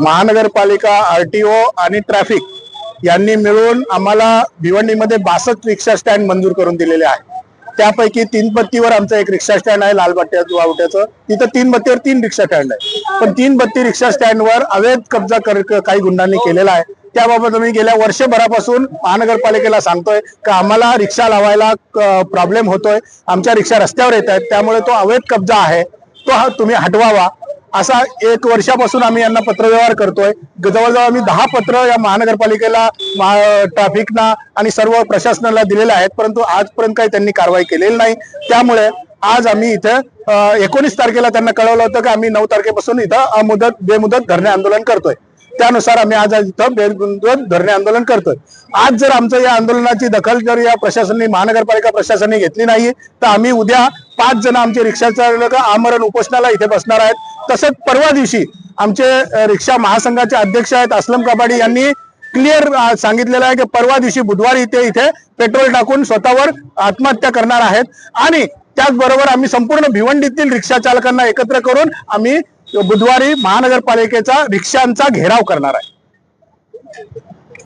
महानगरपालिका आरटीओ आणि ट्रॅफिक यांनी मिळून आम्हाला भिवंडीमध्ये बासष्ट रिक्षा स्टँड मंजूर करून दिलेले आहे. त्यापैकी तीन बत्तीवर आमचं एक रिक्षा स्टँड आहे लालबाट्या वावट्याचं. तिथं तीन बत्तीवर तीन रिक्षा स्टँड आहे. पण तीन बत्ती रिक्षा स्टँडवर अवैध कब्जा कर काही गुंडांनी केलेला आहे. त्याबाबत आम्ही गेल्या वर्षभरापासून महानगरपालिकेला सांगतोय का आम्हाला रिक्षा लावायला प्रॉब्लेम होतोय. आमच्या रिक्षा रस्त्यावर येत आहेत. त्यामुळे तो अवैध कब्जा आहे. तो हा तुम्ही हटवावा. असा एक वर्षापासून आम्ही यांना पत्रव्यवहार करतोय. जवळजवळ आम्ही दहा पत्र या महानगरपालिकेला ट्रॅफिकना आणि सर्व प्रशासनाला दिलेले आहेत. परंतु आजपर्यंत काही त्यांनी कारवाई केलेली नाही. त्यामुळे आज आम्ही इथं एकोणीस तारखेला त्यांना कळवलं होतं की आम्ही नऊ तारखेपासून इथं अमुदत बेमुदत धरणे आंदोलन करतोय. त्यानुसार आम्ही आज इथं बेमुदत धरणे आंदोलन करतोय. आज जर आमचं या आंदोलनाची दखल जर या प्रशासनाने महानगरपालिका प्रशासनाने घेतली नाही तर आम्ही उद्या पाच जण आमचे रिक्षा चालक आमरण उपोषणाला इथे बसणार आहेत. तसंच परवा दिवशी आमचे रिक्षा महासंघाचे अध्यक्ष आहेत असलम कबाडी यांनी क्लिअर सांगितलेलं आहे की परवा दिवशी बुधवारी इथे इथे पेट्रोल टाकून स्वतःवर आत्महत्या करणार आहेत. आणि त्याचबरोबर आम्ही संपूर्ण भिवंडीतील रिक्षा चालकांना एकत्र करून आम्ही बुधवारी महानगरपालिकेचा रिक्षांचा घेराव करणार आहे.